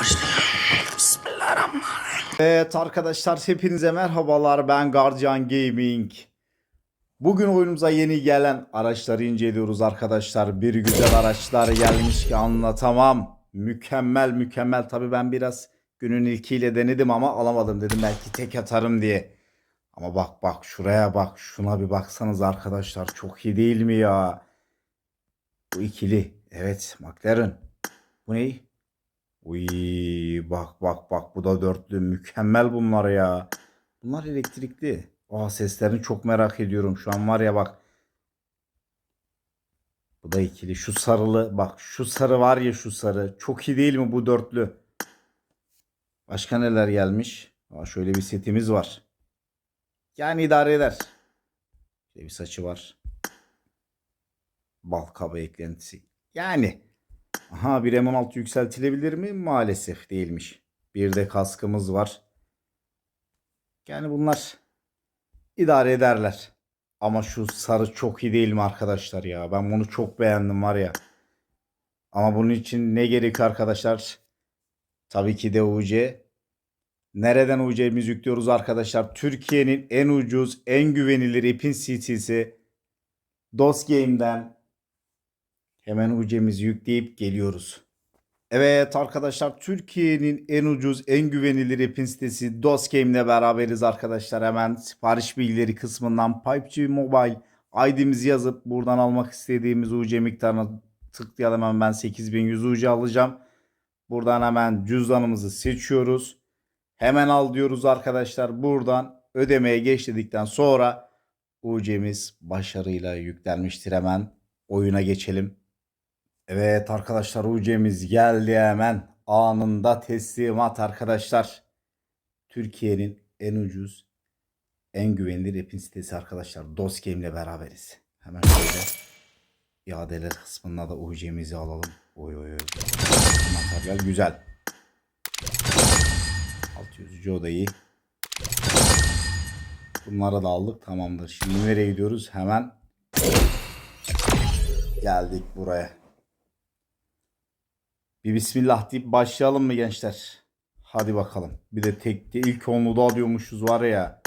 Bismillahirrahmanirrahim. Evet arkadaşlar hepinize merhabalar ben Guardian Gaming. Bugün oyunumuza yeni gelen araçları inceliyoruz arkadaşlar. Bir güzel araçlar gelmiş ki anlatamam. Mükemmel mükemmel. Tabi ben biraz günün ilkiyle denedim ama alamadım dedim belki tek atarım diye. Ama bak bak şuraya bak şuna bir baksanız arkadaşlar çok iyi değil mi ya? Bu ikili evet McLaren. Bu ne? Uy bak bak bak bu da dörtlü mükemmel bunlar ya. Bunlar elektrikli. Aa seslerini çok merak ediyorum şu an var ya bak. Bu da ikili. Şu sarılı bak şu sarı var ya şu sarı. Çok iyi değil mi bu dörtlü? Başka neler gelmiş? Aa, şöyle bir setimiz var. Yani idare eder. Şöyle bir saçı var. Bal kaba eklentisi. Yani. Aha bir M16 yükseltilebilir mi? Maalesef değilmiş. Bir de kaskımız var. Yani bunlar idare ederler. Ama şu sarı çok iyi değil mi arkadaşlar ya? Ben bunu çok beğendim var ya. Ama bunun için ne gerekiyor arkadaşlar? Tabii ki de UC. Nereden UC'mizi yüklüyoruz arkadaşlar? Türkiye'nin en ucuz, en güvenilir ipin CT'si DOS Game'den Hemen UC'mizi yükleyip geliyoruz. Evet arkadaşlar Türkiye'nin en ucuz en güvenilir app'in sitesi DOSGame ile beraberiz arkadaşlar. Hemen sipariş bilgileri kısmından PUBG Mobile ID'mizi yazıp buradan almak istediğimiz UC miktarına tıklayalım. Hemen ben 8100 UC alacağım. Buradan hemen cüzdanımızı seçiyoruz. Hemen al diyoruz arkadaşlar. Buradan ödemeye geçtikten sonra UC'miz başarıyla yüklenmiştir. Hemen oyuna geçelim. Evet arkadaşlar UC'miz geldi hemen. Anında teslimat arkadaşlar. Türkiye'nin en ucuz, en güvenilir app'in sitesi arkadaşlar. DOSGame ile beraberiz. Hemen şöyle iadeler kısmında da UC'mizi alalım. Oy oy oy. Materyal güzel. 600 ucu o da iyi. Bunları da aldık tamamdır. Şimdi nereye gidiyoruz? Hemen geldik buraya. Bir bismillah deyip başlayalım mı gençler? Hadi bakalım. Bir de tekte ilk onlu da alıyormuşuz var ya.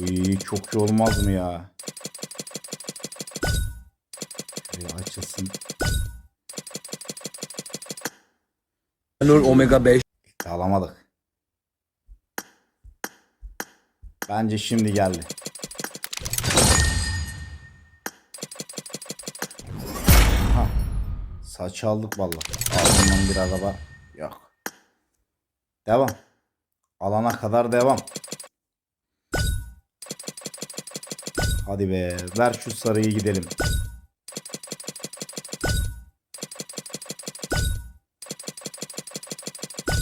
Uy çok iyi olmaz mı ya? Şöyle açılsın. Nur Omega 5. İlk de alamadık. Bence şimdi geldi. Saç aldık valla. Ardından bir araba yok. Devam. Alana kadar devam. Hadi be ver şu sarıyı gidelim.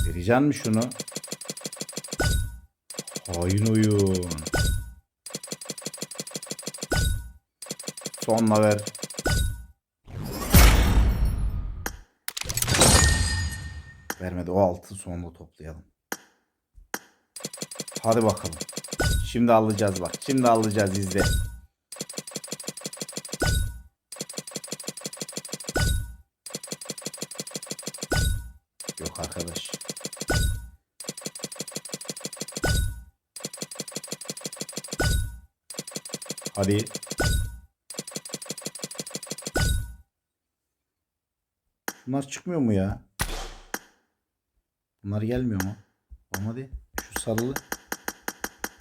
Vereceksin mi şunu? Hain oyun. Sonla ver. Vermedi. O altı sonunda toplayalım. Hadi bakalım. Şimdi alacağız bak. Şimdi alacağız izle. Yok arkadaş. Hadi. Bunlar çıkmıyor mu ya? Bunlar gelmiyor mu? Ama hadi. Şu sarılı.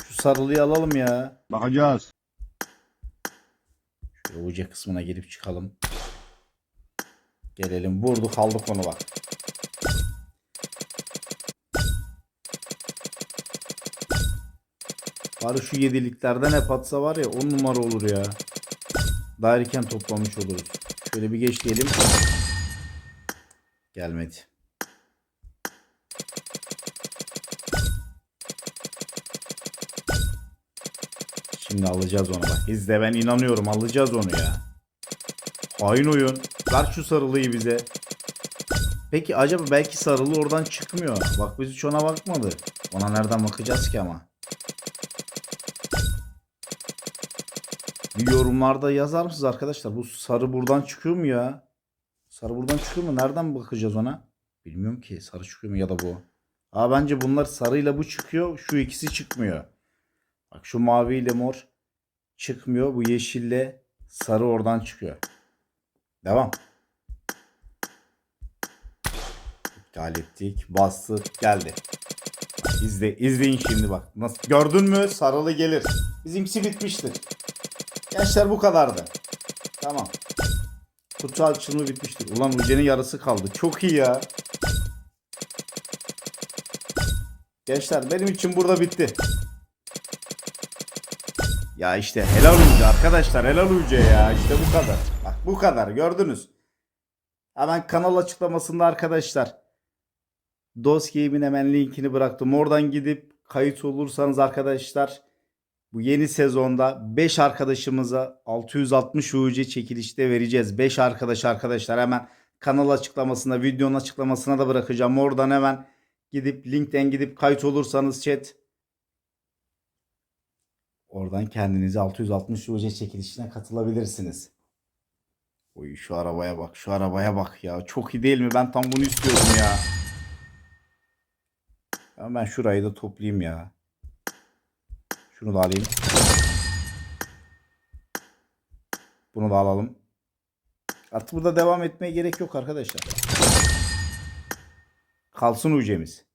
Şu sarılıyı alalım ya. Bakacağız. Şöyle uca kısmına girip çıkalım. Gelelim. Vurduk aldık onu bak. Bari şu yediliklerden hep atsa var ya 10 numara olur ya. Daha erken toplamış oluruz. Şöyle bir geç diyelim. Gelmedi. Şimdi alacağız onu bak. İzle ben inanıyorum alacağız onu ya. Hain oyun. Ver şu sarılıyı bize. Peki acaba belki sarılı oradan çıkmıyor. Bak biz hiç ona bakmadı. Ona nereden bakacağız ki ama. Bir yorumlarda yazar mısınız arkadaşlar? Bu sarı buradan çıkıyor mu ya? Sarı buradan çıkıyor mu? Nereden bakacağız ona? Bilmiyorum ki sarı çıkıyor mu ya da bu. Aa bence bunlar sarıyla bu çıkıyor. Şu ikisi çıkmıyor. Bak şu maviyle mor çıkmıyor. Bu yeşille sarı oradan çıkıyor. Devam. İptal ettik. Bastık. Geldi. İzle, izleyin şimdi bak. Nasıl, gördün mü? Sarılı gelir. Bizimkisi bitmiştir. Gençler bu kadardı. Tamam. Kutu açılımı bitmiştir. Ulan Uce'nin yarısı kaldı. Çok iyi ya. Gençler benim için burada bitti. Ya işte helal Uce arkadaşlar helal Uce ya. İşte bu kadar. Bak bu kadar gördünüz. Hemen kanal açıklamasında arkadaşlar. DOS Game'in hemen linkini bıraktım. Oradan gidip kayıt olursanız arkadaşlar bu yeni sezonda 5 arkadaşımıza 660 UC çekilişte vereceğiz. 5 arkadaş arkadaşlar hemen kanal açıklamasında videonun açıklamasına da bırakacağım. Oradan hemen gidip linkten gidip kayıt olursanız chat oradan kendinize 660 UC çekilişine katılabilirsiniz. Oy şu arabaya bak şu arabaya bak ya çok iyi değil mi ben tam bunu istiyordum ya. Ben şurayı da toplayayım ya. Şunu da alayım. Bunu da alalım. Artık burada devam etmeye gerek yok arkadaşlar. Kalsın ucemiz.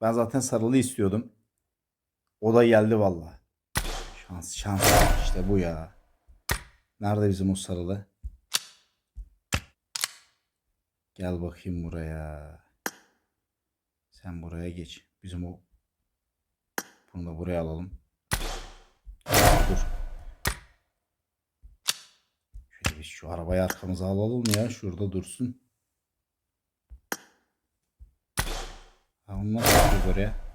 Ben zaten sarılı istiyordum. O da geldi valla. Şans şans işte bu ya. Nerede bizim o sarılı? Gel bakayım buraya. Sen buraya geç. Bizim o bunu da buraya alalım. Dur. Şöyle bir şu arabayı arkamıza alalım ya. Şurada dursun. Ha, onu nasıl oraya?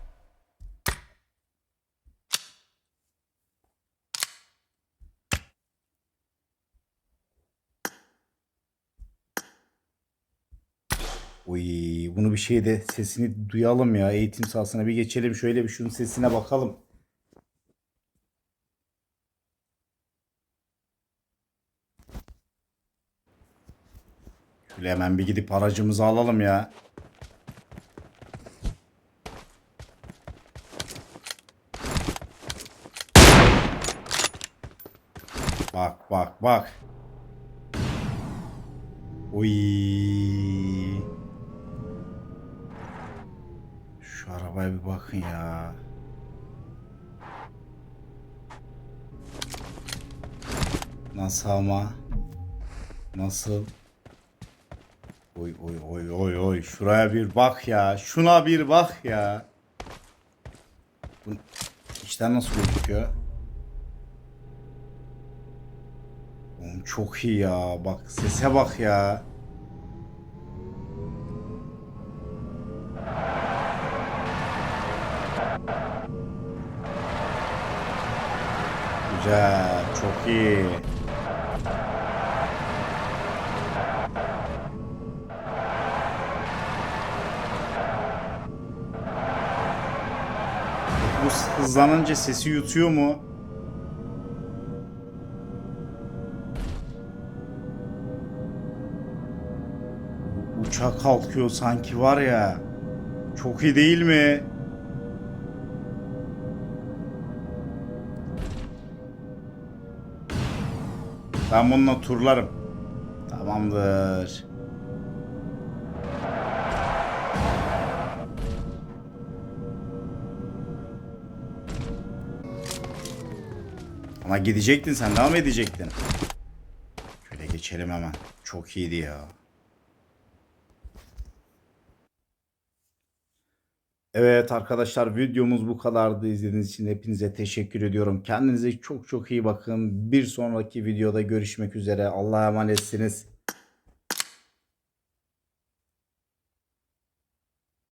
Uy, bunu bir şeyde sesini duyalım ya. Eğitim sahasına bir geçelim. Şöyle bir şunun sesine bakalım. Şöyle hemen bir gidip aracımızı alalım ya. Bak bak bak. Uy. Şu arabaya bir bakın ya. Nasıl ama? Nasıl? Oy oy oy oy oy. Şuraya bir bak ya. Şuna bir bak ya. Bu içten nasıl gözüküyor? Oğlum çok iyi ya. Bak sese bak ya. Güzel, çok iyi. Bu hızlanınca sesi yutuyor mu? Uçak kalkıyor sanki var ya. Çok iyi değil mi? Ben bununla turlarım. Tamamdır. Ama gidecektin sen devam edecektin. Şöyle geçelim hemen. Çok iyiydi ya. Evet arkadaşlar videomuz bu kadardı. İzlediğiniz için hepinize teşekkür ediyorum. Kendinize çok çok iyi bakın. Bir sonraki videoda görüşmek üzere. Allah'a emanetsiniz.